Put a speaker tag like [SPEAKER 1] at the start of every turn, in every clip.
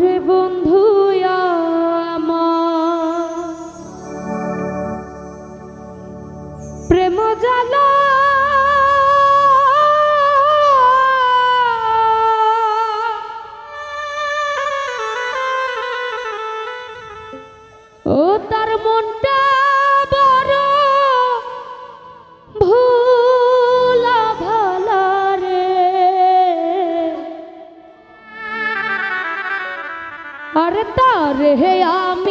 [SPEAKER 1] बंधु হে আমি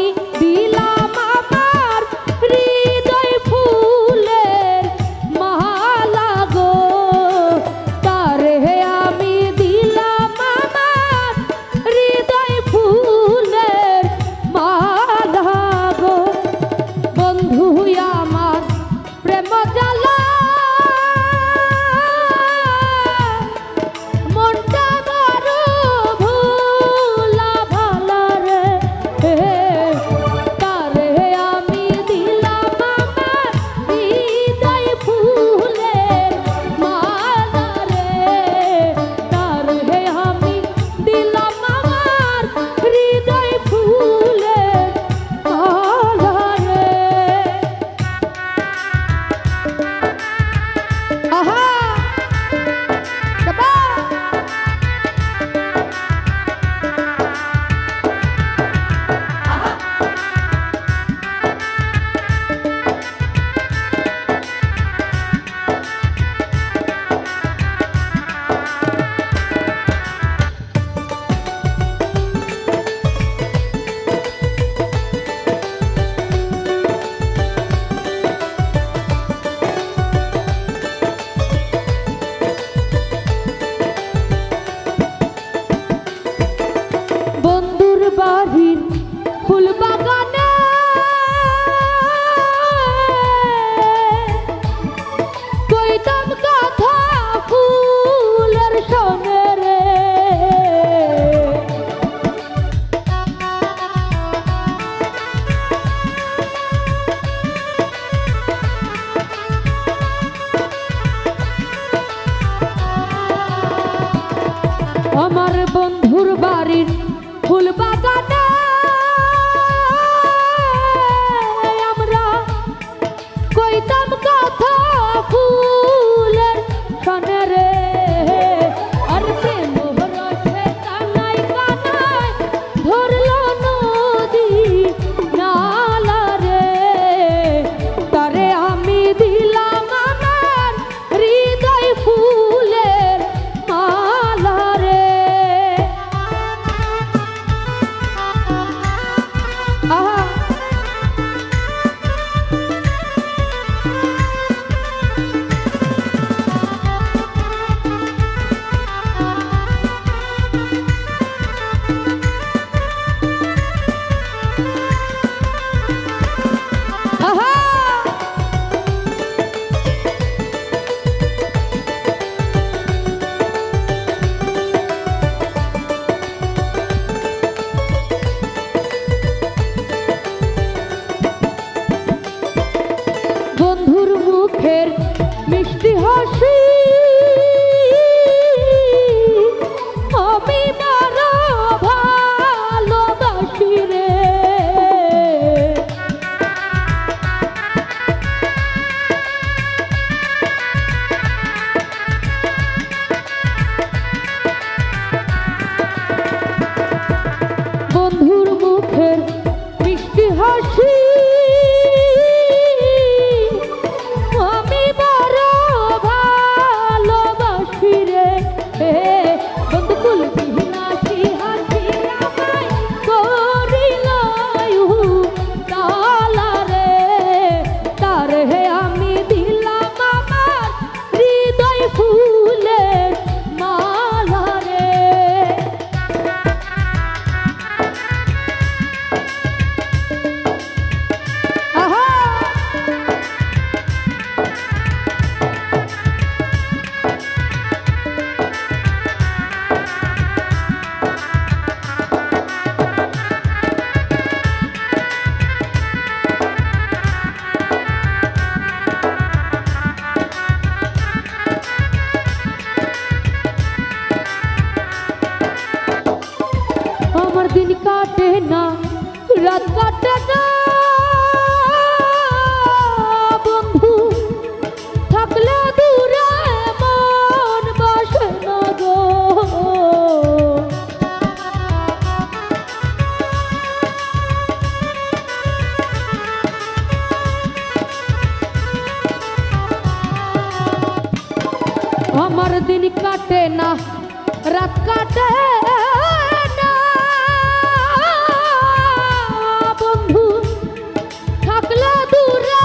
[SPEAKER 1] আমার বন্ধুর বাড়ির ফুল বাগানে আমরা কইতাম কথা ফুল হাসি দিন কাটে না, রাত কাটে না। বন্ধু, থাকলে দূরে মন বাসে না গো। আমার দিন কাটে না, রাত কাটে পাগলা দূরা